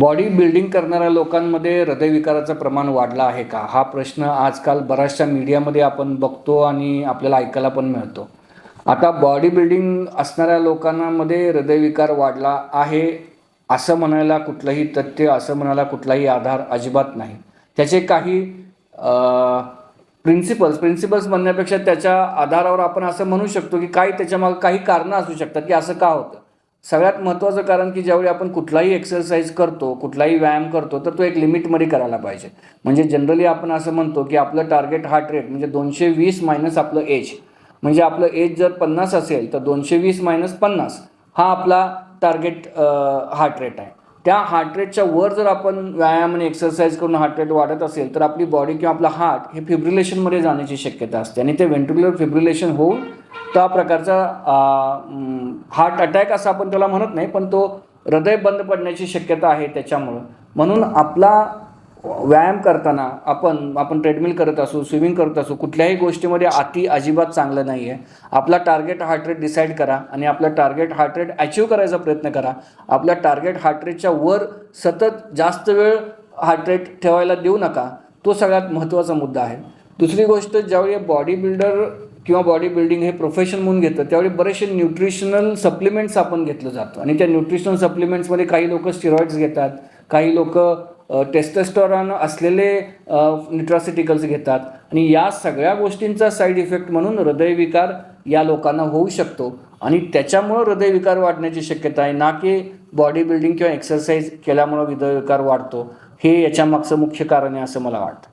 Body building करणाऱ्या लोकांमध्ये हृदयविकाराचं प्रमाण वाढलं आहे का? हा प्रश्न आजकाल बऱ्याचशा मीडियामध्ये आपण बघतो आणि आपल्याला ऐकायला पण मिळतो. आता बॉडी बिल्डिंग असणाऱ्या लोकांमध्ये हृदयविकार वाढला आहे असं म्हणायला कुठलंही तथ्य असं म्हणायला कुठलाही आधार अजिबात नाही. त्याचे काही प्रिन्सिपल्स प्रिन्सिपल्स म्हणण्यापेक्षा त्याच्या आधारावर आपण असं म्हणू शकतो की काही त्याच्यामागं काही कारणं असू शकतात की असं का होतं? सगळ्यात महत्त्वाचं कारण की ज्यावेळी आपण कुठलाही एक्सरसाइज करतो कुठलाही व्यायाम करतो तर तो एक लिमिटमध्ये करायला पाहिजे. म्हणजे जनरली आपण असं म्हणतो की आपलं टार्गेट हार्ट रेट म्हणजे दोनशे वीस मायनस आपलं एज म्हणजे आपलं एज जर पन्नास असेल तर दोनशे वीस मायनस पन्नास हा आपला टार्गेट हार्ट रेट आहे. त्या हार्ट रेटच्या वर जर आपण व्यायाम आणि एक्सरसाइज करून हार्ट रेट वाढत असेल तर आपली बॉडी किंवा आपला हार्ट हे फिब्रिलेशनमध्ये जाण्याची शक्यता असते. आणि ते व्हेंट्रिक्युलर फिब्रिलेशन होऊन त्या प्रकारचा हार्ट अटॅक असं आपण त्याला म्हणत नाही पण तो हृदय बंद पडण्याची शक्यता आहे त्याच्यामुळं. म्हणून आपला व्यायाम करताना आपण आपण ट्रेडमिल करत असू स्विमिंग करत असू कुठल्याही गोष्टीमध्ये अति अजिबात चांगलं नाही आहे आपला टार्गेट हार्ट रेट डिसाईड करा आणि आपला टार्गेट हार्ट रेट अचीव करायचा प्रयत्न करा. आपल्या टार्गेट हार्ट रेटच्या वर सतत जास्त वेळ हार्ट रेट ठेवायला देऊ नका. तो सगळ्यात महत्त्वाचा मुद्दा आहे. दुसरी गोष्ट ज्यावेळी बॉडी बिल्डर किंवा बॉडी बिल्डिंग हे प्रोफेशन म्हणून घेतं त्यावेळी बरेचसे न्यूट्रिशनल सप्लिमेंट्स आपण घेतलं जातं. आणि त्या न्यूट्रिशनल सप्लिमेंट्समध्ये काही लोक स्टिरॉइड्स घेतात काही लोक टेस्टेस्टॉरॉन असलेले न्यूट्रॉसिटिकल्स घेतात. आणि या सगळ्या गोष्टींचा साईड इफेक्ट म्हणून हृदयविकार या लोकांना होऊ शकतो. आणि त्याच्यामुळं हृदयविकार वाढण्याची शक्यता आहे. ना की बॉडी बिल्डिंग किंवा एक्सरसाइज केल्यामुळं हृदयविकार वाढतो. हे याच्यामागचं मुख्य कारण आहे असं मला वाटतं.